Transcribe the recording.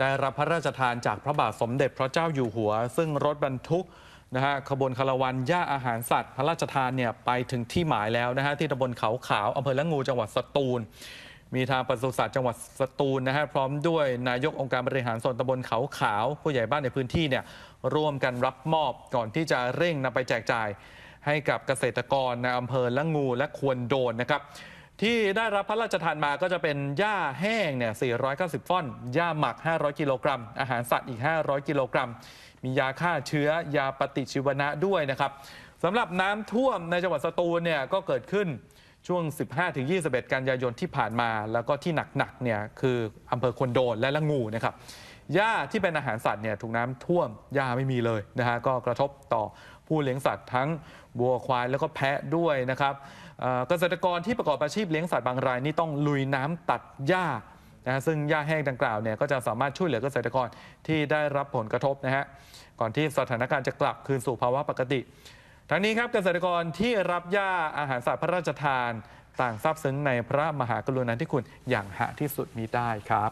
ได้รับพระราชทานจากพระบาทสมเด็จพระเจ้าอยู่หัว ซึ่งรถบรรทุกนะฮะขบวนคารวานย่าอาหารสัตว์ พระราชทานเนี่ยไปถึงที่หมายแล้วนะฮะที่ตำบลเขาขาวอำเภอละงูจังหวัดสตูล มีทางปศุสัตว์จังหวัดสตูลนะฮะพร้อมด้วยนายกองค์การบริหารส่วนตำบลเขาขาว ผู้ใหญ่บ้านในพื้นที่เนี่ยร่วมกันรับมอบก่อนที่จะเร่งนำไปแจกจ่ายให้กับเกษตรกรในอำเภอละงูและควรโดนนะครับ ที่ได้รับพระราชทานมาก็จะเป็นหญ้าแห้งเนี่ย 490 ฟ่อน หญ้าหมัก 500 กิโลกรัม อาหารสัตว์อีก 500 กิโลกรัม มียาฆ่าเชื้อ ยาปฏิชีวนะด้วยนะครับสำหรับน้ำท่วมในจังหวัดสตูลเนี่ยก็เกิดขึ้นช่วง 15-21 กันยายนที่ผ่านมา แล้วก็ที่หนักๆเนี่ยคืออำเภอควนโดนและละงูนะครับหญ้าที่เป็นอาหารสัตว์เนี่ยถูกน้ำท่วมหญ้าไม่มีเลยนะฮะก็กระทบต่อผู้เลี้ยงสัตว์ทั้งบัวควายแล้วก็แพะด้วยนะครับ เกษตรกรที่ประกอบอาชีพเลี้ยงสัตว์บางรายนี่ต้องลุยน้ำตัดหญ้านะฮะซึ่งหญ้าแห้งดังกล่าวเนี่ยก็จะสามารถช่วยเหลือเกษตรกรที่ได้รับผลกระทบนะฮะก่อนที่สถานการณ์จะกลับคืนสู่ภาวะปกติ ทั้งนี้ครับเกษตรกรที่รับหญ้าอาหารสัตว์พระราชทาน ต่างซาบซึ้งในพระมหากรุณาธิคุณอย่างหาที่สุดมีได้ครับ